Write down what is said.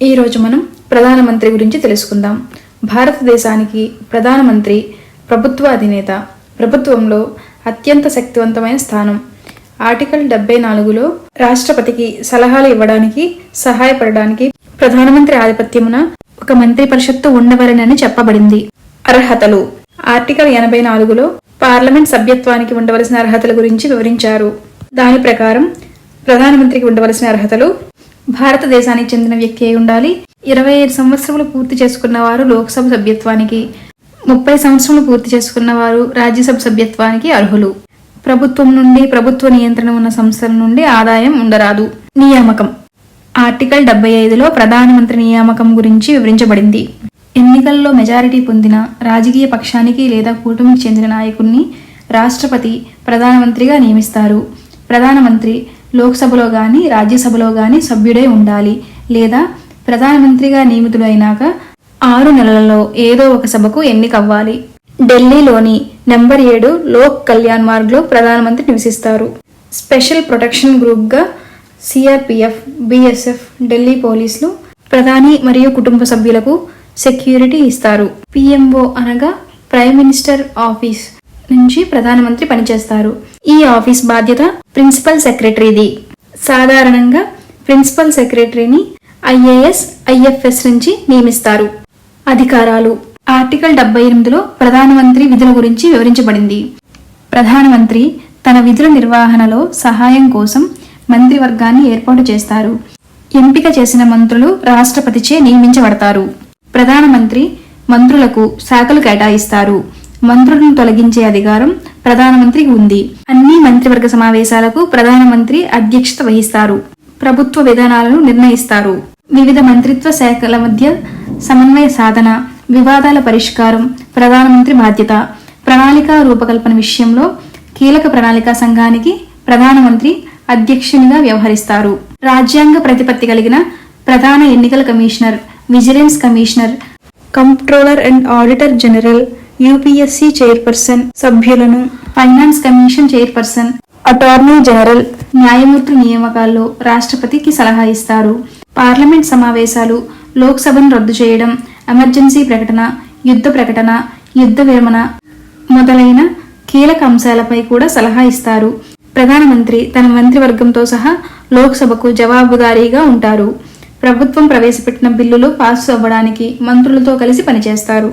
ఈరోజు మనం ప్రధానమంత్రి గురించి తెలుసుకుందాం. భారతదేశానికి ప్రధానమంత్రి ప్రభుత్వ అధినేత ప్రభుత్వంలో అత్యంత శక్తివంతమైన స్థానం. ఆర్టికల్ డెబ్బై నాలుగులో రాష్ట్రపతికి సలహాలు ఇవ్వడానికి సహాయపడడానికి ప్రధానమంత్రి ఆధిపత్యమున ఒక మంత్రి పరిషత్తు ఉండవలనని చెప్పబడింది. అర్హతలు. ఆర్టికల్ ఎనభై నాలుగులో పార్లమెంట్ సభ్యత్వానికి ఉండవలసిన అర్హతల గురించి వివరించారు. దాని ప్రకారం ప్రధానమంత్రికి ఉండవలసిన అర్హతలు భారతదేశానికి చెందిన వ్యక్తి అయి ఉండాలి. ఇరవై ఐదు సంవత్సరములు పూర్తి చేసుకున్న వారు లోక్సభ సభ్యత్వానికి ముప్పై సంవత్సరములు పూర్తి చేసుకున్న వారు రాజ్యసభ సభ్యత్వానికి అర్హులు. ప్రభుత్వం నుండి ప్రభుత్వ నియంత్రణ ఉన్న సంస్థల నుండి ఆదాయం ఉండరాదు. నియామకం. ఆర్టికల్ డెబ్బై ఐదులో ప్రధానమంత్రి నియామకం గురించి వివరించబడింది. ఎన్నికల్లో మెజారిటీ పొందిన రాజకీయ పక్షానికి లేదా కూటమికి చెందిన నాయకుడిని రాష్ట్రపతి ప్రధానమంత్రిగా నియమిస్తారు. ప్రధానమంత్రి లోక్సభలో కానీ రాజ్యసభలో కానీ సభ్యుడై ఉండాలి. లేదా ప్రధానమంత్రిగా నియమితుడైనాక ఆరు నెలలలో ఏదో ఒక సభకు ఎన్నికవ్వాలి. ఢిల్లీలోని నెంబర్ ఏడు లోక్ కళ్యాణ్ మార్గ్లో ప్రధానమంత్రి నివసిస్తారు. స్పెషల్ ప్రొటెక్షన్ గ్రూప్గా సిఆర్పిఎఫ్ బిఎస్ఎఫ్ ఢిల్లీ పోలీసులు ప్రధాని మరియు కుటుంబ సభ్యులకు సెక్యూరిటీ ఇస్తారు. పిఎంఓ అనగా ప్రైమ్ మినిస్టర్ ఆఫీస్ నుంచి ప్రధానమంత్రి పనిచేస్తారు. ఈ ఆఫీస్ బాధ్యత ప్రిన్సిపల్ సెక్రటరీది. సాధారణంగా ప్రిన్సిపల్ సెక్రటరీని ఐఏఎస్ ఐఎఫ్ఎస్ నుంచి నియమిస్తారు. అధికారాలు. ఆర్టికల్ డెబ్బై ఎనిమిదిలో ప్రధానమంత్రి విధుల గురించి వివరించబడింది. ప్రధానమంత్రి తన విధుల నిర్వహణలో సహాయం కోసం మంత్రివర్గాన్ని ఏర్పాటు చేస్తారు. ఎంపిక చేసిన మంత్రులు రాష్ట్రపతిచే నియమించబడతారు. ప్రధానమంత్రి మంత్రులకు శాఖలు కేటాయిస్తారు. మంత్రులను తొలగించే అధికారం ప్రధానమంత్రికి ఉంది. అన్ని మంత్రివర్గ సమావేశాలకు ప్రధానమంత్రి అధ్యక్షత వహిస్తారు. ప్రభుత్వ విధానాలను నిర్ణయిస్తారు. వివిధ మంత్రిత్వ శాఖల మధ్య సమన్వయ సాధన వివాదాల పరిష్కారం ప్రధానమంత్రి బాధ్యత ప్రణాళిక రూపకల్పన విషయంలో కీలక ప్రణాళిక సంఘానికి ప్రధానమంత్రి అధ్యక్షునిగా వ్యవహరిస్తారు. రాజ్యాంగ ప్రతిపత్తి కలిగిన ప్రధాన ఎన్నికల commissioner vigilance commissioner comptroller and auditor general UPSC chairperson సభ్యులను finance commission chairperson attorney general న్యాయమూర్తుల నియామకాల్లో రాష్ట్రపతికి సలహా ఇస్తారు. పార్లమెంట్ సమావేశాలు లోక్సభను రద్దు చేయడం ఎమర్జెన్సీ ప్రకటన యుద్ధ ప్రకటన యుద్ధ విరమణ మొదలైన కీలక అంశాలపై కూడా సలహా ఇస్తారు. ప్రధానమంత్రి తన మంత్రివర్గంతో సహా లోక్సభకు జవాబుదారీగా ఉంటారు. ప్రభుత్వం ప్రవేశపెట్టిన బిల్లులు పాస్ అవ్వడానికి మంత్రులతో కలిసి పనిచేస్తారు.